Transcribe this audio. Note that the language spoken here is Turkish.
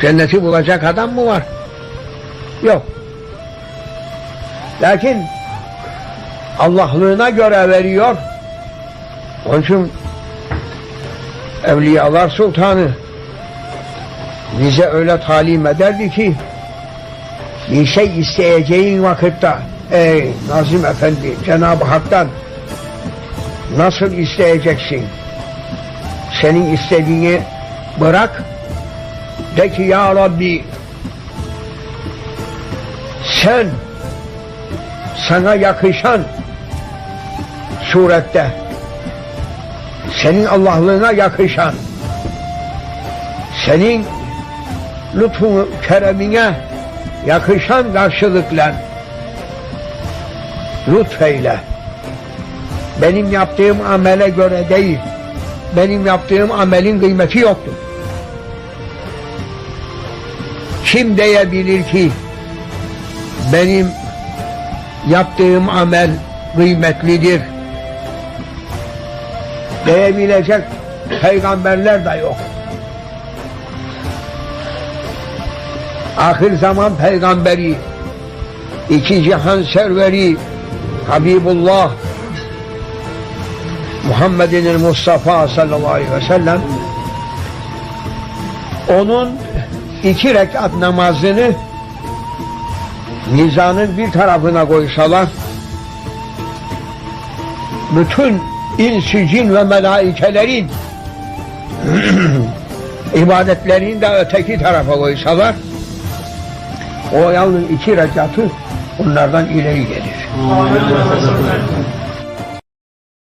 Cenneti bulacak adam mı var? Yok. Lakin Allah'lığına göre veriyor. Onun için Evliyalar Sultanı bize öyle talim ederdi ki bir şey isteyeceğin vakitte ey Nazım Efendi Cenab-ı Hak'tan nasıl isteyeceksin? Senin istediğini bırak de ki ya Rabbi sen sana yakışan surette senin Allah'lığına yakışan senin lütfunu keremine yakışan karşılıkla lütfeyle benim yaptığım amele göre değil benim yaptığım amelin kıymeti yoktur kim diyebilir ki benim yaptığım amel kıymetlidir diyebilecek peygamberler de yok. Ahir zaman peygamberi, iki cihan serveri, Habibullah, Muhammedin Mustafa sallallahu aleyhi ve sellem onun iki rekat namazını mizanın bir tarafına koysalar bütün insi, cin ve melaikelerin ibadetlerini de öteki tarafa koysalar o yalnız iki rekatı onlardan ileri gelir.